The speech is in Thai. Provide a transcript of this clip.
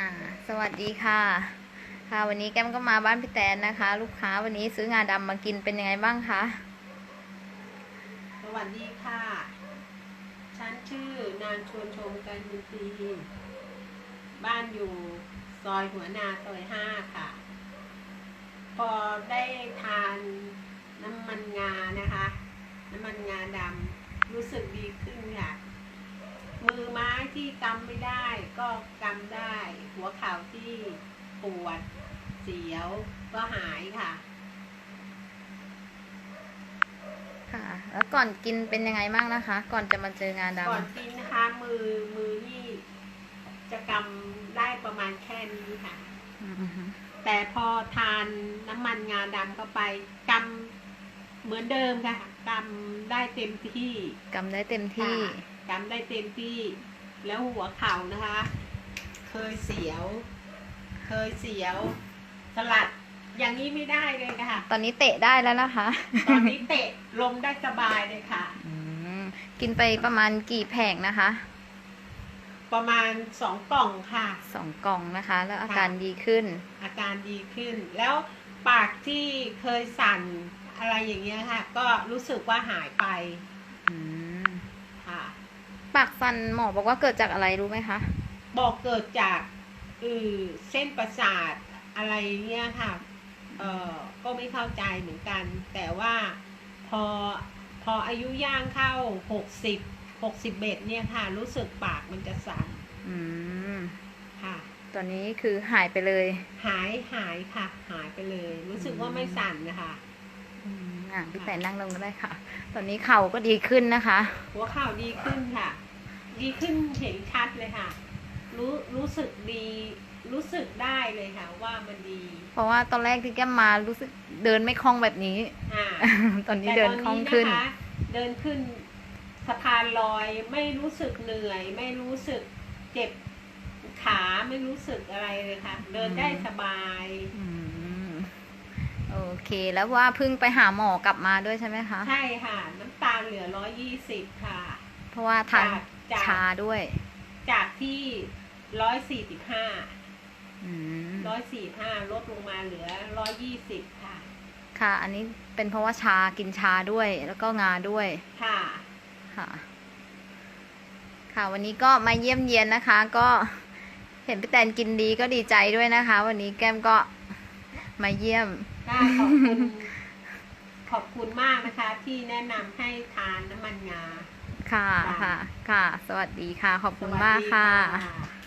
อ่า สวัสดีค่ะ ค่ะ วันนี้แก้มก็มาบ้านพี่แตนนะคะ ลูกค้าวันนี้ซื้องาดำมากินเป็นยังไงบ้างคะ สวัสดีค่ะ ฉันชื่อนางชวนชมกันบุตรีบ้านอยู่ซอยหัวนาซอยห้าค่ะ พอได้ทานน้ำมันงานะคะ น้ำมันงาดำรู้สึกดีขึ้นค่ะ มือไม้ ที่กำไม่ได้ ก็กำได้ หัวเข่าที่ปวด เสียวก็หายค่ะ ค่ะ แล้วก่อนกินเป็นยังไงบ้างนะคะ ก่อนจะมาเจองาดก่อนกินนะคะมือมือนี่จะกำได้ประมาณแค่นี้ค่ะำอือฮึแต่พอทานน้ำมันงาดำเข้าไปกำเหมือนเดิมค่ะกำได้เต็มที่กำได้เต็มที่ค่ะกำได้เต็มที่ แล้วหัวเข่านะคะ เคยเสียว เคยเสียวสลัดอย่างนี้ไม่ได้เลยค่ะ ตอนนี้เตะได้แล้วนะคะ ตอนนี้เตะลมได้สบายเลยค่ะอืมกินไปประมาณกี่แผงนะคะ ประมาณสองกล่องค่ะสองกล่องนะคะ แล้วอาค่ะการดีขึ้น อาการดีขึ้น แล้วปากที่เคยสั่นอะไรอย่างเงี้ยค่ะ ก็รู้สึกว่าหายไปอืมค่ะ ปากฟันหมอบอกว่าเกิดจากอะไรรู้ไหมคะ บอกเกิดจากอือเส้นประสาทอะไรเงี้ยค่ะเออก็ไม่เข้าใจเหมือนกัน แต่ว่าพอพออายุย่างเข้าหกสิบหกสิบเอ็ดเนี่ยค่ะ รู้สึกปากมันจะสั่นอืมค่ะ ตอนนี้คือหายไปเลย หายหายค่ะ หายไปเลย รู้สึกว่าไม่สั่นนะคะอืม อะพี่แตนนั่งลงก็ได้ค่ะ ตอนนี้เข่าก็ดีขึ้นนะคะ หัวเข่าดีขึ้นค่ะ ดีขึ้นเห็นชัดเลยค่ะ รู้รู้สึกดี รู้สึกได้เลยค่ะ ว่ามันดี เพราะว่าตอนแรกที่แก้มมารู้สึกเดินไม่คล่องแบบนี้อ่าตอนนี้แต่เดินตอนคล่องนี้ขึ้นนะคะเดินขึ้นสะพานลอยไม่รู้สึกเหนื่อย ไม่รู้สึกเจ็บขาไม่รู้สึกอะไรเลยค่ะ เดินได้สบายอืม โอเคแล้วว่าเพิ่งไปหาหมอกลับมาด้วยใช่ไหมคะ ใช่ค่ะ น้ำตาลเหลือร้อยยี่สิบค่ะ เพราะว่าทานจากจากชาด้วย จากที่ร้อยสี่สิบห้าอืมร้อยสี่ห้าลดลงมาเหลือร้อยยี่สิบค่ะ ค่ะ อันนี้เป็นเพราะว่าชากินชาด้วยแล้วก็งาด้วย ค่ะ ค่ะ ค่ะ วันนี้ก็มาเยี่ยมเยียนนะคะ ก็เห็นพี่แตนกินดีก็ดีใจด้วยนะคะ วันนี้แก้มก็ มาเยี่ยมได้ขอบคุณ ขอบคุณมากนะคะ ที่แนะนำให้ทานน้ำมันงา ค่ะค่ะ ค่ะค่ะสวัสดีค่ะ ขอบคุณมากสวัสดีค่ะค่ะ